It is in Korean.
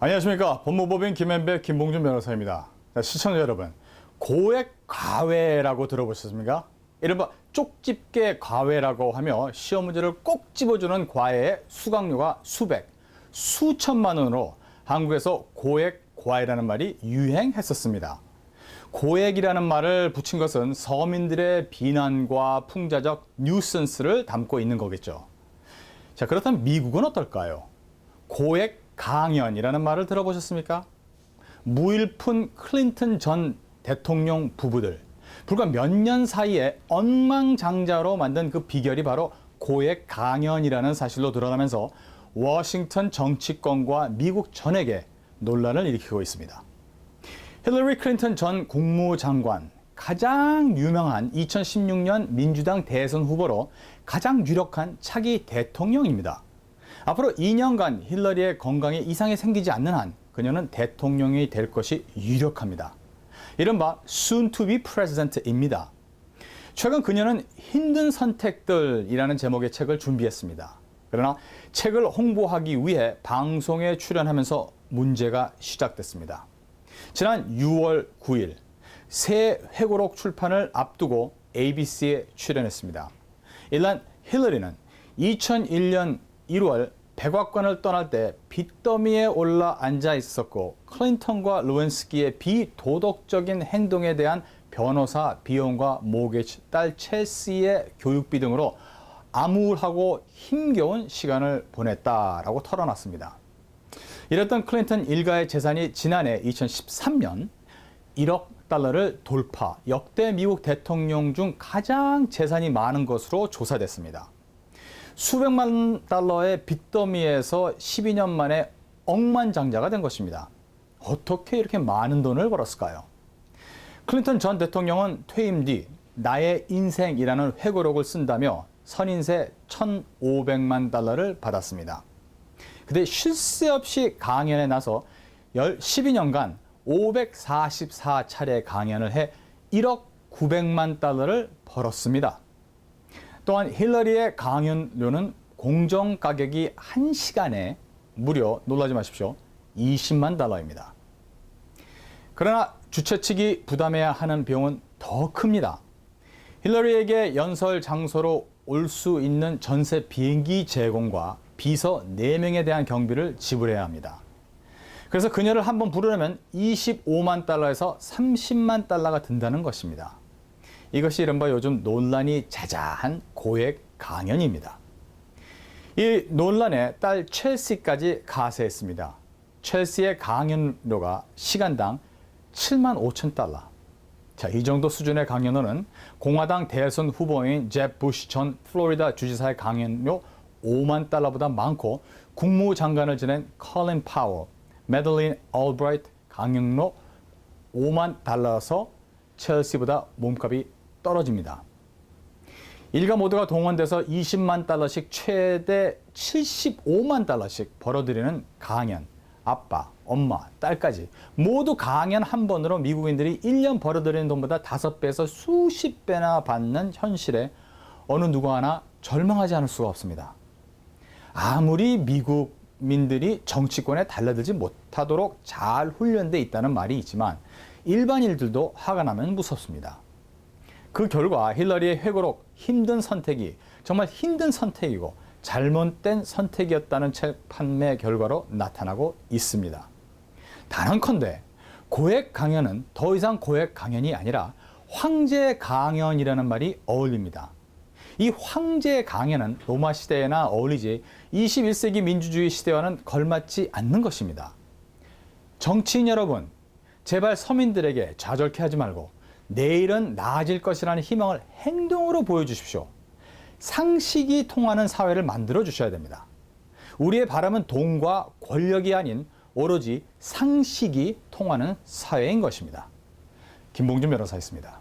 안녕하십니까. 법무법인 김현배 김봉준 변호사입니다. 자, 시청자 여러분, 고액 과외라고 들어보셨습니까? 이른바 쪽집게 과외라고 하며 시험 문제를 꼭 집어주는 과외의 수강료가 수백, 수천만 원으로 한국에서 고액 과외라는 말이 유행했었습니다. 고액이라는 말을 붙인 것은 서민들의 비난과 풍자적 뉴센스를 담고 있는 거겠죠. 자, 그렇다면 미국은 어떨까요? 고액 강연이라는 말을 들어보셨습니까? 무일푼 클린턴 전 대통령 부부들. 불과 몇 년 사이에 엉망장자로 만든 그 비결이 바로 고액 강연이라는 사실로 드러나면서 워싱턴 정치권과 미국 전역에 논란을 일으키고 있습니다. 힐러리 클린턴 전 국무장관 가장 유명한 2016년 민주당 대선 후보로 가장 유력한 차기 대통령입니다. 앞으로 2년간 힐러리의 건강에 이상이 생기지 않는 한 그녀는 대통령이 될 것이 유력합니다. 이른바 soon to be president입니다. 최근 그녀는 힘든 선택들이라는 제목의 책을 준비했습니다. 그러나 책을 홍보하기 위해 방송에 출연하면서 문제가 시작됐습니다. 지난 6월 9일 새 회고록 출판을 앞두고 ABC에 출연했습니다. 일단 힐러리는 2001년 1월 백악관을 떠날 때 빚더미에 올라 앉아 있었고 클린턴과 루wen스키의 비도덕적인 행동에 대한 변호사 비용과 모게지, 딸 첼시의 교육비 등으로 암울하고 힘겨운 시간을 보냈다라고 털어놨습니다. 이랬던 클린턴 일가의 재산이 지난해 2013년 1억 달러를 돌파, 역대 미국 대통령 중 가장 재산이 많은 것으로 조사됐습니다. 수백만 달러의 빚더미에서 12년 만에 억만장자가 된 것입니다. 어떻게 이렇게 많은 돈을 벌었을까요? 클린턴 전 대통령은 퇴임 뒤 나의 인생이라는 회고록을 쓴다며 선인세 1,500만 달러를 받았습니다. 그때 쉴 새 없이 강연에 나서 12년간 544차례 강연을 해 1억 900만 달러를 벌었습니다. 또한 힐러리의 강연료는 공정 가격이 1시간에 무려 놀라지 마십시오. 20만 달러입니다. 그러나 주최 측이 부담해야 하는 비용은 더 큽니다. 힐러리에게 연설 장소로 올 수 있는 전세 비행기 제공과 비서 4명에 대한 경비를 지불해야 합니다. 그래서 그녀를 한번 부르려면 25만 달러에서 30만 달러가 든다는 것입니다. 이것이 이른바 요즘 논란이 자자한 고액 강연입니다. 이 논란에 딸 첼시까지 가세했습니다. 첼시의 강연료가 시간당 7만 5천 달러. 자, 이 정도 수준의 강연료는 공화당 대선 후보인 잽 부시 전 플로리다 주지사의 강연료 5만 달러보다 많고 국무장관을 지낸 컬린 파워, 메들린 올브라이트 강연료 5만 달러서 첼시보다 몸값이 떨어집니다. 일가 모두가 동원돼서 20만 달러씩 최대 75만 달러씩 벌어들이는 강연, 아빠, 엄마, 딸까지 모두 강연 한 번으로 미국인들이 1년 벌어들이는 돈보다 5배에서 수십 배나 받는 현실에 어느 누구 하나 절망하지 않을 수가 없습니다. 아무리 미국민들이 정치권에 달라들지 못하도록 잘 훈련돼 있다는 말이 있지만 일반인들도 화가 나면 무섭습니다. 그 결과 힐러리의 회고록 힘든 선택이 정말 힘든 선택이고 잘못된 선택이었다는 책 판매 결과로 나타나고 있습니다. 단언컨대 고액 강연은 더 이상 고액 강연이 아니라 황제 강연이라는 말이 어울립니다. 이 황제 강연은 로마 시대에나 어울리지 21세기 민주주의 시대와는 걸맞지 않는 것입니다. 정치인 여러분, 제발 서민들에게 좌절케 하지 말고 내일은 나아질 것이라는 희망을 행동으로 보여주십시오. 상식이 통하는 사회를 만들어 주셔야 됩니다. 우리의 바람은 돈과 권력이 아닌 오로지 상식이 통하는 사회인 것입니다. 김봉준 변호사였습니다.